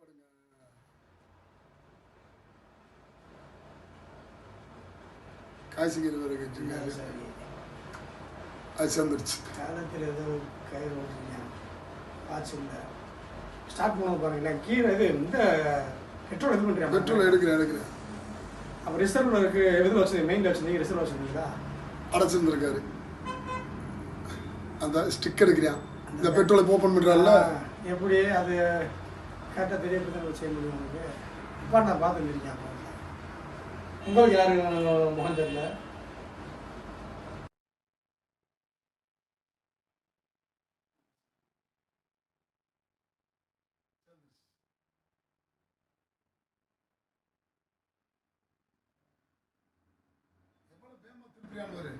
பாருங்க. காசிங்கிற வரைக்கும் சந்திருச்சு அது சேர்ந்துருச்சு. காலத்தில் ஏதோ கை ஓட்டுறீங்க வாட்சில் ஸ்டார்ட் பண்ண பாருங்களேன் கீழே இது இந்த பெட்ரோல் இது பண்ணுறேன் பெட்ரோல் எடுக்கிறேன் எடுக்கிறேன். அப்போ ரிசர்வ்ல இருக்கு எதில் வச்சு மெயினில் வச்சுருந்தீங்க ரிசர்வ் வச்சுருந்தீங்களா அடைச்சிருந்துருக்காரு. அந்த ஸ்டிக் எடுக்கிறேன். இந்த பெட்ரோலை ஓப்பன் பண்ணுறாருல எப்படி அது கேட்டால் பெரிய பிரச்சனை செய்ய முடியும் உங்களுக்கு இப்போ நான் பார்த்து இருக்கேன் உங்களுக்கு யாரு முகம் தெரியல? திருப்பியான்னு பாரு.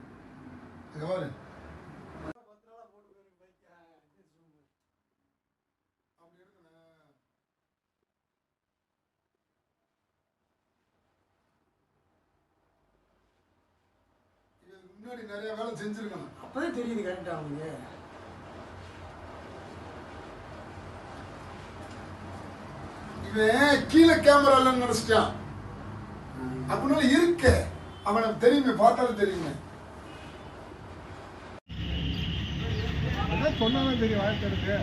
முன்னாடி நிறைய வேலை செஞ்சிருக்கணும். அப்போதான் தெரியுது கரெக்டாக உங்களுக்கு இவன் கீழே கேமரா இல்லைன்னு நினைச்சிட்டான். அப்படின்னால இருக்க. அவனுக்கு தெரியுமே பார்த்தாலும் தெரியுமே. அதான் சொன்னாலும் தெரியும் வாழ்க்கை இருக்கு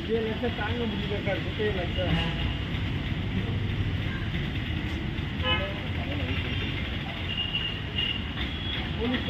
இதே லட்சம் தாங்க முடியல சார் குட்டையில் சார் Vamos